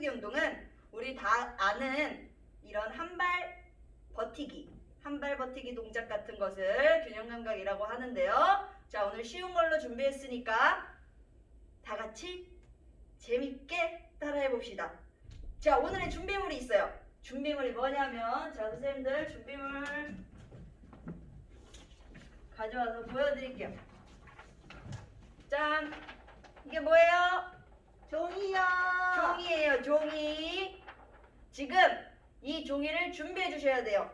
키우기 운동은 우리 다 아는 이런 한 발 버티기, 한 발 버티기 동작 같은 것을 균형 감각이라고 하는데요. 자, 오늘 쉬운 걸로 준비했으니까 다 같이 재밌게 따라해 봅시다. 자, 오늘의 준비물이 있어요. 준비물이 뭐냐면, 자, 선생님들 준비물 가져와서 보여드릴게요. 짠! 이게 뭐예요? 종이요. 종이에요, 종이. 지금 이 종이를 준비해 주셔야 돼요.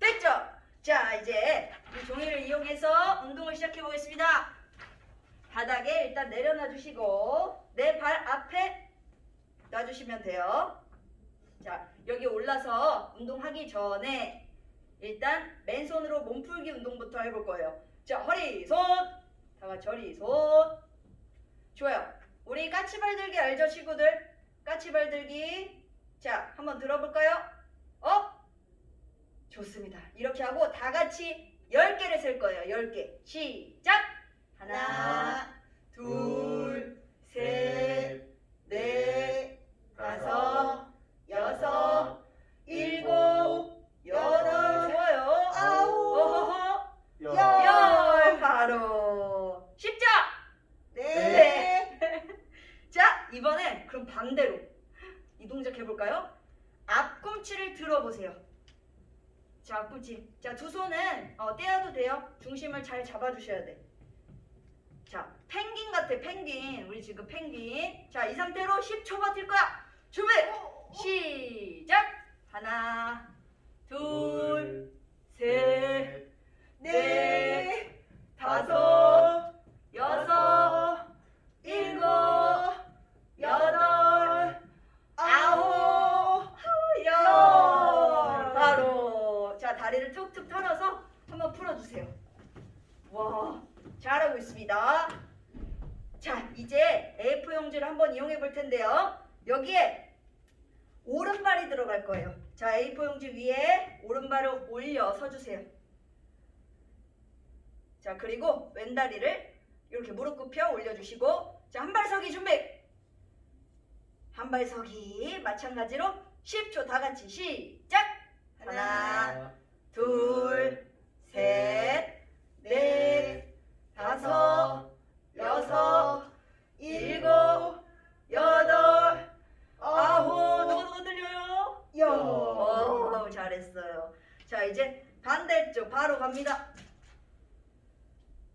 됐죠? 자, 이제 이 종이를 이용해서 운동을 시작해 보겠습니다. 바닥에 일단 내려놔 주시고 내 발 앞에 놔주시면 돼요. 자, 여기 올라서 운동하기 전에 일단 맨손으로 몸풀기 운동부터 해볼 거예요. 자, 허리, 손. 다 같이 허리, 손. 좋아요. 우리 까치발 들기 알죠, 친구들? 까치발 들기. 자, 한번 들어볼까요? 어? 좋습니다. 이렇게 하고 다 같이 10개를 셀 거예요. 10개. 시작! 하나, 둘, 셋, 넷, 다섯, 여섯, 일곱, 여덟, 좋아요. 아홉, 어허허, 열. 열, 바로. 십자! 네. 자, 이번엔 그럼 반대로 이 동작 해볼까요? 앞꿈치를 들어보세요. 자, 앞꿈치. 자, 두 손은 어, 떼어도 돼요. 중심을 잘 잡아주셔야 돼. 자, 펭귄 같아, 펭귄. 우리 지금 펭귄. 자, 이 상태로 10초 버틸 거야. 준비! 시작! 하나, 둘, 셋, 넷, 다섯, 여섯, 일곱, 여덟, 아홉, 열. 바로. 자, 다리를 툭툭 털어서 한번 풀어주세요. 와, 잘하고 있습니다. 자, 이제 A4 용지를 한번 이용해 볼 텐데요. 여기에 오른발이 들어갈 거예요. 자, A4 용지 위에 오른발을 올려 서주세요. 자, 그리고 왼다리를 이렇게 무릎 굽혀 올려주시고, 자, 한 발 서기 준비! 한 발 서기 마찬가지로 10초 다 같이 시작! 하나, 둘, 셋, 넷, 다섯, 여섯, 일곱, 여덟, 아홉, 누구 누구 들려요? 열. 오, 잘했어요. 자, 이제 반대쪽 바로 갑니다.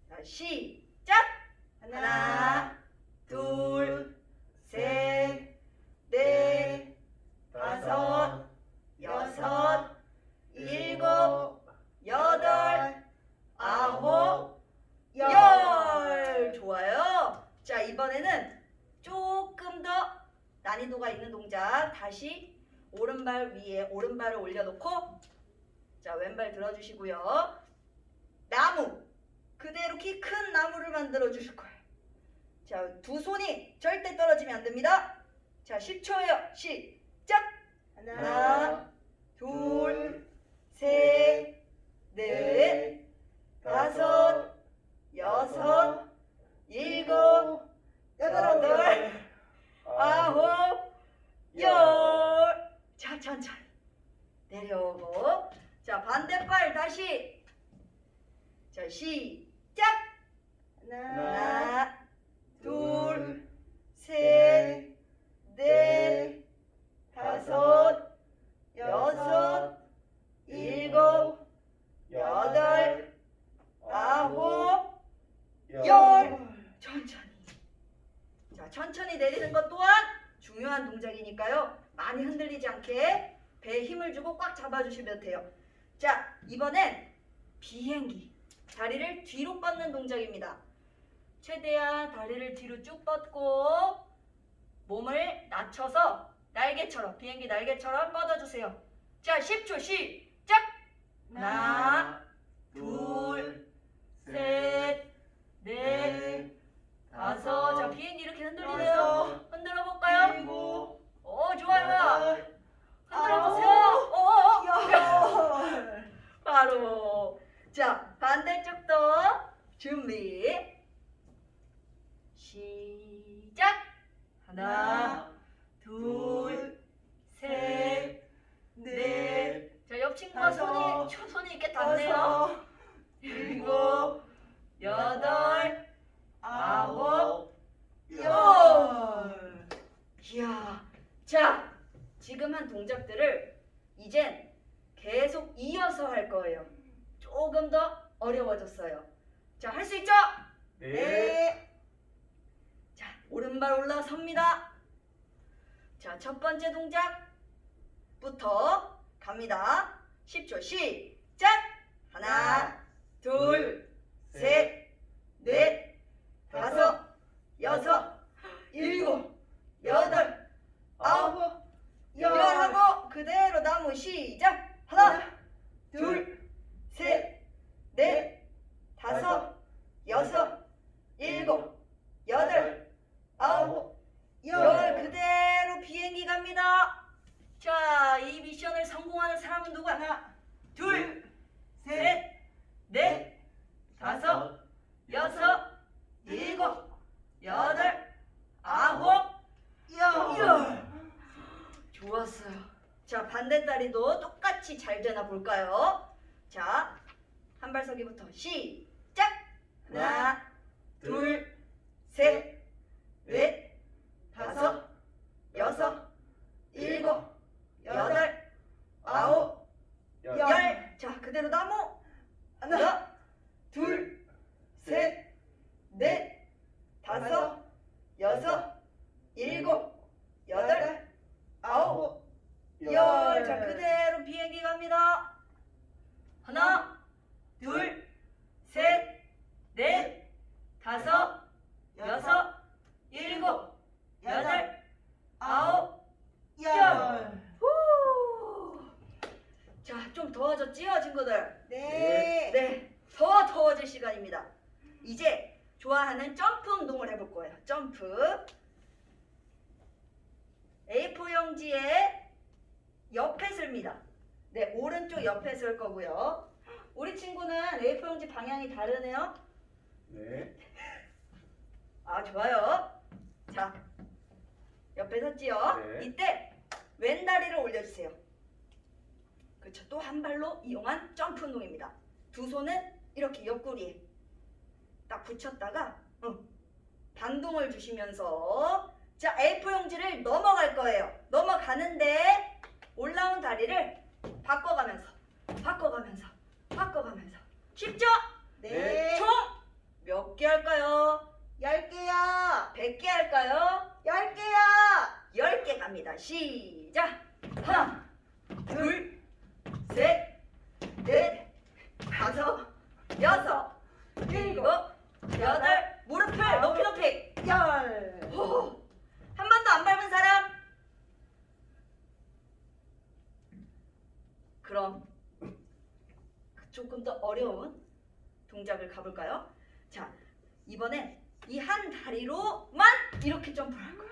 자, 시작! 하나, 둘, 셋, 넷, 다섯, 여섯, 일곱, 여덟, 아홉, 열! 좋아요. 자, 이번에는 조금 더 난이도가 있는 동작. 다시 오른발 위에 오른발을 올려놓고, 자, 왼발 들어주시고요. 나무. 그대로 키 큰 나무를 만들어 주실 거예요. 자, 두 손이 절대 떨어지면 안 됩니다. 자, 10초예요. 시작! 하나, 둘, 셋, 넷, 다섯, 여섯, 일곱, 여덟, 아홉, 열. 자, 천천히 내려오고. 자, 반대발 다시. 자, 시작! 하나, 둘, 셋, 넷, 다섯, 여섯, 일곱, 여덟, 아홉, 열. 천천히. 자, 천천히 내리는 것 또한 중요한 동작이니까요. 많이 흔들리지 않게 배에 힘을 주고 꽉 돼요. 자, 이번엔 비행기. 다리를 뒤로 뻗는 동작입니다. 최대한 다리를 뒤로 쭉 뻗고 몸을 낮춰서 날개처럼 비행기 날개처럼 뻗어주세요. 자, 10초 시작. 하나, 둘, 셋, 넷, 다섯. 자, 비행기 이렇게 흔들리네요. 흔들어 볼까요? 일곱, 오, 좋아요. 여덟, 흔들어 보세요. 아홉, 오, 열. 바로. 자, 반대쪽도 준비. 시작. 하나, 둘, 셋, 넷. 자, 옆 친구가 다섯, 손이 초- 손이 이렇게 닿네요. 여섯, 일곱, 여덟, 아홉, 열. 이야. 자, 동작들을 이젠 계속 이어서 할 거예요. 조금 더 어려워졌어요. 자, 할 수 있죠? 네. 네. 자, 오른발 올라섭니다. 자, 첫 번째 동작부터 갑니다. 10초 시작! 하나, 둘, 셋, 넷, 다섯, 여섯, 일곱, 여덟, 아홉, 열 하고 그대로 나무 시작! 하나, 둘, 셋, 넷, 다섯, 여섯, 일곱, 여덟, 아홉, 열 그대로 비행기 갑니다. 자, 이 미션을 성공하는 사람은 누구 하나, 둘, 셋, 넷, 다섯, 여섯, 일곱, 여덟, 아홉, 열. 좋았어요. 자, 반대다리도 똑같이 잘 되나 볼까요? 자, 한 발서기부터 시작. 하나, 둘, 셋, 넷, 다섯, 여섯, 일곱, 여덟, 아홉, 열. 열. 자, 그대로 나무. 하나, 둘, 셋, 넷, 다섯, 여섯, 일곱, 여덟, 아홉, 열. 자, 그대로 비행기 갑니다. 하나, 둘, 셋, 넷, 다섯, 여섯, 일곱, 여덟, 아홉, 열. 후. 자, 좀 더워졌지요, 친구들? 네. 네, 더 더워질 시간입니다. 이제 좋아하는 점프 운동을 해볼 거예요. 점프. A4 용지의 씁니다. 네, 오른쪽 옆에 쓸 거고요. 우리 친구는 A4 용지 방향이 다르네요. 네. 아, 좋아요. 자, 옆에 섰지요? 네. 이때 왼 다리를 올려주세요. 그렇죠. 또 한 발로 이용한 점프 운동입니다. 두 손은 이렇게 옆구리에 딱 붙였다가 응, 반동을 주시면서 자 A4 용지를 넘어갈 거예요. 넘어가는데 다리를 바꿔가면서 바꿔가면서 바꿔가면서 쉽죠? 네. 총 몇 개 할까요? 열 개요. 100개 할까요? 열 개요. 10개 갑니다. 시작! 하나, 둘, 셋, 넷, 다섯, 여섯, 일곱, 여덟, 무릎을 높이 높이! 열. 호! 한 번도 안 밟은 사람? 그럼 조금 더 어려운 동작을 가볼까요? 자, 이번엔 이 한 다리로만 이렇게 점프를 할 거예요.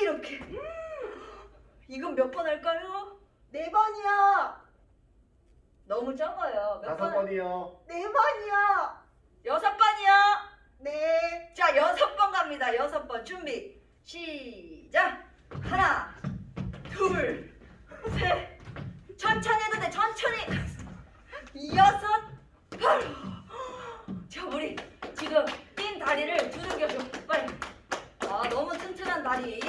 이렇게. 이건 몇 번 할까요? 네 번이요. 너무 적어요. 몇 다섯 번? 번이요. 네 번이요. 여섯 번이요. 네. 자, 여섯 번 갑니다. 여섯 번 준비. 시작. 하나, 둘, 셋. 천천히 해도 돼. 천천히. 여섯, 바로. 자, 우리 지금 뛴 다리를 두들겨줘. 빨리. 아, 너무 튼튼한 다리.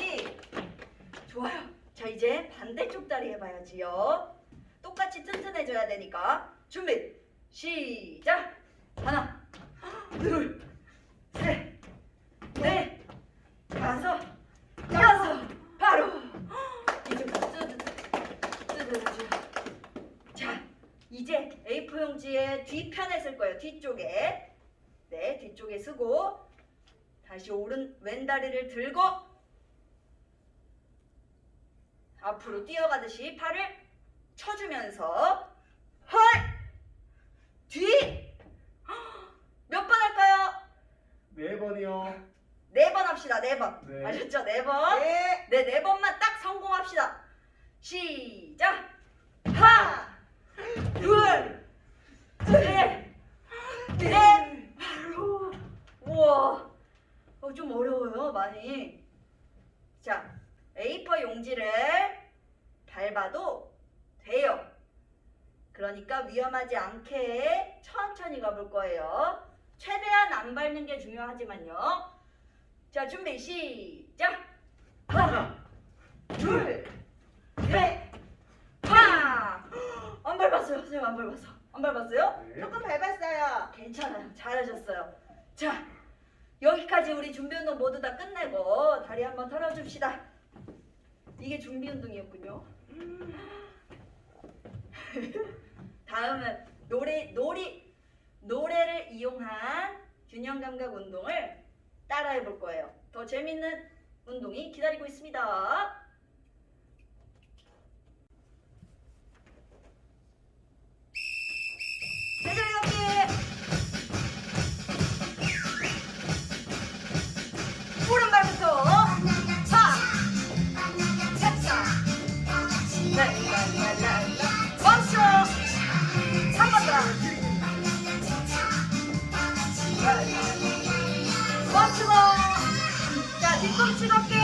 좋아요. 자, 이제 반대쪽 다리 해봐야지요. 똑같이 튼튼해져야 되니까. 준비. 시작. 하나, 둘, 셋, 넷, 다섯, 여섯, 바로. 이쪽으로 뚜드드, 뚜드드. 자, 이제 A4 용지의 뒤쪽에. 네, 뒤쪽에 쓰고 다시 오른 왼다리를 들고 앞으로 뛰어가듯이 팔을 쳐주면서 헐! 뒤! 몇 번 할까요? 네 번이요. 네 번 합시다. 네 번. 네. 아셨죠? 네 번. 네. 네, 네 번만 딱 성공합시다. 시작. 하나, 둘, 셋, 넷, 아니. 자, A4 용지를 밟아도 돼요. 위험하지 않게 천천히 가볼 거예요. 최대한 안 밟는 게 중요하지만요. 자, 준비 시작. 하나, 둘, 셋, 파. 안 밟았어요. 선생님 안 밟았어. 안 밟았어요? 네. 조금 밟았어요. 괜찮아요. 잘하셨어요. 자, 여기까지 우리 준비 운동 모두 다 끝내고 다리 한번 털어줍시다. 이게 준비 운동이었군요. 다음은 노래 놀이 노래를 이용한 균형 감각 운동을 따라해 볼 거예요. 더 재밌는 운동이 기다리고 있습니다. 멈추고 자 뒤꿈치 할게